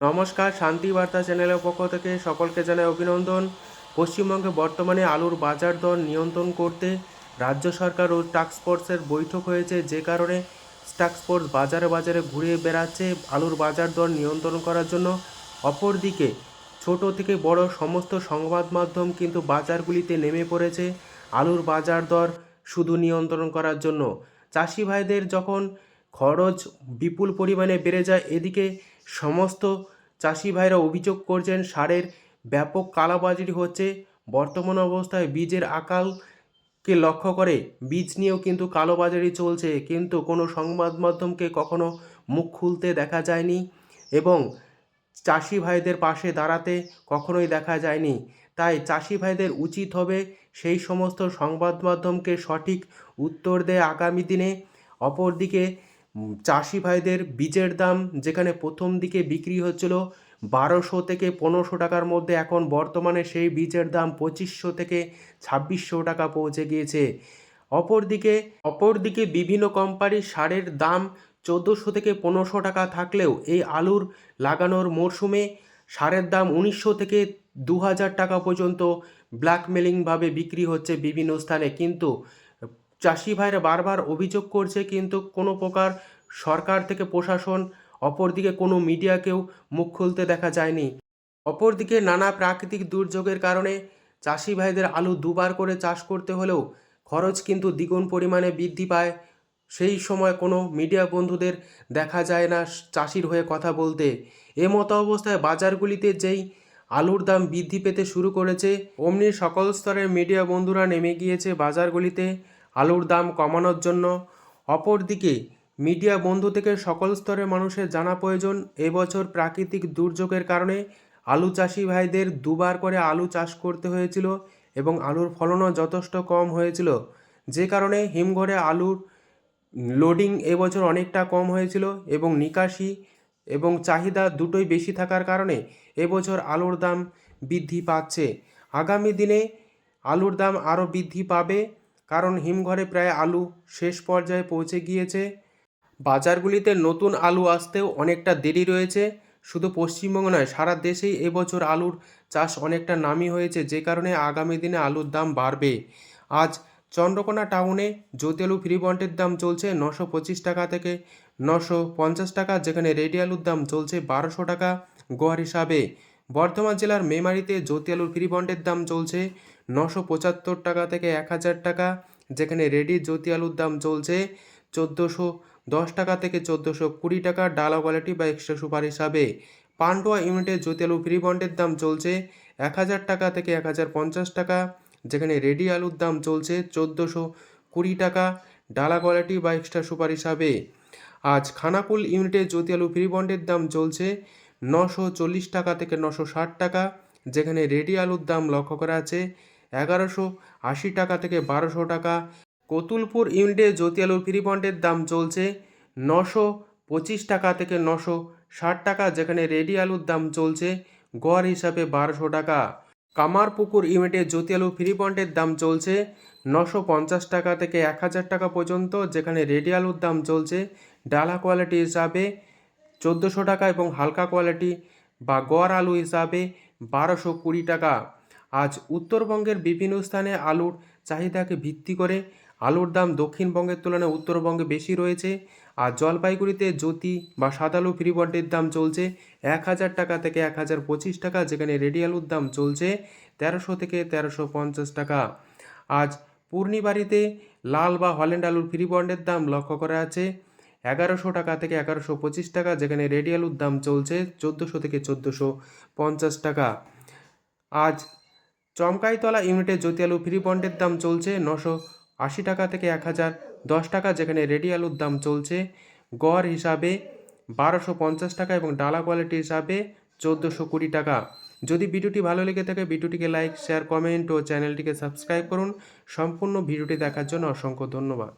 নমস্কার, শান্তি বার্তা চ্যানেলের পক্ষ থেকে সকলকে জানাই অভিনন্দন। পশ্চিমবঙ্গে বর্তমানে আলুর বাজার দর নিয়ন্ত্রণ করতে রাজ্য সরকার ও টাস্কফোর্সের বৈঠক হয়েছে, যে কারণে টাস্কফোর্স বাজারে বাজারে ঘুরে বেড়াচ্ছে। আলুর বাজার দর নিয়ন্ত্রণ করার জন্য অপরদিকে ছোট থেকে বড় সমস্ত সংবাদ মাধ্যম কিন্তু বাজারগুলিতে নেমে পড়েছে। আলুর বাজার দর শুধু নিয়ন্ত্রণ করার জন্য। চাষি ভাইদের যখন খরচ বিপুল পরিমাণে বেড়ে যায়, এদিকে সমস্ত চাষি ভাইরা অভিযোগ করছেন, সারের ব্যাপক কালাবাজারি হচ্ছে বর্তমান অবস্থায় বীজের আকালকে লক্ষ্য করে। বীজ নিয়েও কিন্তু কালোবাজারি চলছে, কিন্তু কোনো সংবাদ মাধ্যমকে কখনো মুখ খুলতে দেখা যায়নি এবং চাষি ভাইদের পাশে দাঁড়াতে কখনোই দেখা যায়নি। তাই চাষি ভাইদের উচিত হবে সেই সমস্ত সংবাদ মাধ্যমকে সঠিক উত্তর দেয়। আগামী দিনে অপরদিকে চাষি ভাইদের বীজের দাম যেখানে প্রথম দিকে বিক্রি হচ্ছিল বারোশো থেকে পনেরোশো টাকার মধ্যে, এখন বর্তমানে সেই বীজের দাম পঁচিশশো থেকে ছাব্বিশশো টাকা পৌঁছে গিয়েছে। অপরদিকে অপরদিকে বিভিন্ন কোম্পানির সারের দাম চোদ্দোশো থেকে পনেরোশো টাকা থাকলেও এই আলুর লাগানোর মরশুমে সারের দাম উনিশশো থেকে দু হাজার টাকা পর্যন্ত ব্ল্যাকমেলিংভাবে বিক্রি হচ্ছে বিভিন্ন স্থানে। কিন্তু চাষি ভাইরা বারবার অভিযোগ করছে, কিন্তু কোনো প্রকার সরকার থেকে প্রশাসন, অপরদিকে কোনো মিডিয়াকেও মুখ খুলতে দেখা যায়নি। অপরদিকে নানা প্রাকৃতিক দুর্যোগের কারণে চাষি ভাইদের আলু দুবার করে চাষ করতে হলেও খরচ কিন্তু দ্বিগুণ পরিমাণে বৃদ্ধি পায়। সেই সময় কোনো মিডিয়া বন্ধুদের দেখা যায় না চাষির হয়ে কথা বলতে। এ মতো অবস্থায় বাজারগুলিতে যেই আলুর দাম বৃদ্ধি পেতে শুরু করেছে, অমনি সকল স্তরের মিডিয়া বন্ধুরা নেমে গিয়েছে বাজারগুলিতে। আলুর দাম কমানোর জন্য। অপরদিকে, মিডিয়া বন্ধু থেকে সকল স্তরের মানুষের জানা প্রয়োজন। এবছর প্রাকৃতিক দুর্যোগের কারণে আলু চাষি ভাইদের দুবার করে আলু চাষ করতে হয়েছিল এবং আলুর ফলনও যথেষ্ট কম হয়েছিল। যে কারণে হিমঘরে আলুর লোডিং এবছর অনেকটা কম হয়েছিল এবং নিকাশি এবং চাহিদা দুটোই বেশি থাকার কারণে এবছর আলুর দাম বৃদ্ধি পাচ্ছে। আগামী দিনে আলুর দাম আরও বৃদ্ধি পাবে। কারণ হিমঘরে প্রায় আলু শেষ পর্যায়ে পৌঁছে গিয়েছে। বাজারগুলিতে নতুন আলু আসতেও অনেকটা দেরি রয়েছে। শুধু পশ্চিমবঙ্গ নয়, সারা দেশেই এবছর আলুর চাষ অনেকটা নামি হয়েছে, যে কারণে আগামী দিনে আলুর দাম বাড়বে। আজ চন্দ্রকোনা টাউনে জ্যোতি আলু ফ্রি বন্ডের দাম চলছে নশো পঁচিশ টাকা থেকে নশো পঞ্চাশ টাকা, যেখানে রেডি আলুর দাম চলছে বারোশো টাকা গড় হিসাবে। বর্ধমান জেলার মেমারিতে জ্যোতি আলুর ফ্রি বন্ডের দাম চলছে নশো পঁচাত্তর টাকা থেকে এক হাজার টাকা, যেখানে রেডি জ্যোতি আলুর দাম চলছে চোদ্দোশো দশ টাকা থেকে চোদ্দোশো কুড়ি টাকা, ডালা কোয়ালিটি বা এক্সট্রা সুপার হিসাবে। পান্ডুয়া ইউনিটে জ্যোতি আলু ফ্রি বন্ডের দাম চলছে এক হাজার টাকা থেকে এক হাজার পঞ্চাশ টাকা, যেখানে রেডি আলুর দাম চলছে চোদ্দোশো কুড়ি টাকা, ডালা কোয়ালিটি বা এক্সট্রা সুপার হিসাবে। আজ খানাকুল ইউনিটে জ্যোতি আলু ফ্রি বন্ডের দাম চলছে নশো চল্লিশ টাকা থেকে নশো ষাট টাকা, যেখানে রেডি আলুর দাম লক্ষ্য করা আছে এগারোশো আশি টাকা থেকে বারোশো টাকা। কতুলপুর ইউনিটে জ্যোতি আলুর ফ্রি বন্ডের দাম চলছে নশো পঁচিশ টাকা থেকে নশো ষাট টাকা, যেখানে রেডি আলুর দাম চলছে গড় হিসাবে বারোশো টাকা। কামারপুকুর ইউনিটে জ্যোতি আলু ফ্রি বন্ডের দাম চলছে নশো পঞ্চাশ টাকা থেকে এক হাজার টাকা পর্যন্ত, যেখানে রেডি আলুর দাম চলছে ডালা কোয়ালিটি হিসাবে চোদ্দোশো টাকা এবং হালকা কোয়ালিটি বা গড় আলু হিসাবে বারোশো কুড়ি টাকা। আজ উত্তরবঙ্গের বিভিন্ন স্থানে আলুর চাহিদাকে ভিত্তি করে আলুর দাম দক্ষিণবঙ্গের তুলনায় উত্তরবঙ্গে বেশি রয়েছে। আর জলপাইগুড়িতে জ্যোতি বা সাদালু ফ্রি বন্ডের দাম চলছে এক হাজার টাকা থেকে এক হাজার পঁচিশ টাকা, যেখানে রেডি আলুর দাম চলছে তেরোশো থেকে তেরোশো পঞ্চাশ টাকা। আজ পূর্ণিবাড়িতে লাল বা হল্যান্ড আলুর ফ্রি বন্ডের দাম লক্ষ্য করা আছে এগারোশো টাকা থেকে এগারোশো পঁচিশ টাকা, যেখানে রেডি আলুর দাম চলছে চোদ্দোশো থেকে চোদ্দোশো পঞ্চাশ টাকা। আজ চমকাইতলা ইউনিটে জ্যোতি আলু ফ্রি বন্ডের দাম চলছে নশো আশি টাকা থেকে এক হাজার দশ টাকা, যেখানে রেডি আলুর দাম চলছে গড় হিসাবে বারোশো পঞ্চাশ টাকা এবং ডালা কোয়ালিটি হিসাবে চোদ্দোশো কুড়ি টাকা। যদি ভিডিওটি ভালো লেগে থাকে, ভিডিওটিকে লাইক, শেয়ার, কমেন্ট ও চ্যানেলটিকে সাবস্ক্রাইব করুন। সম্পূর্ণ ভিডিওটি দেখার জন্য অসংখ্য ধন্যবাদ।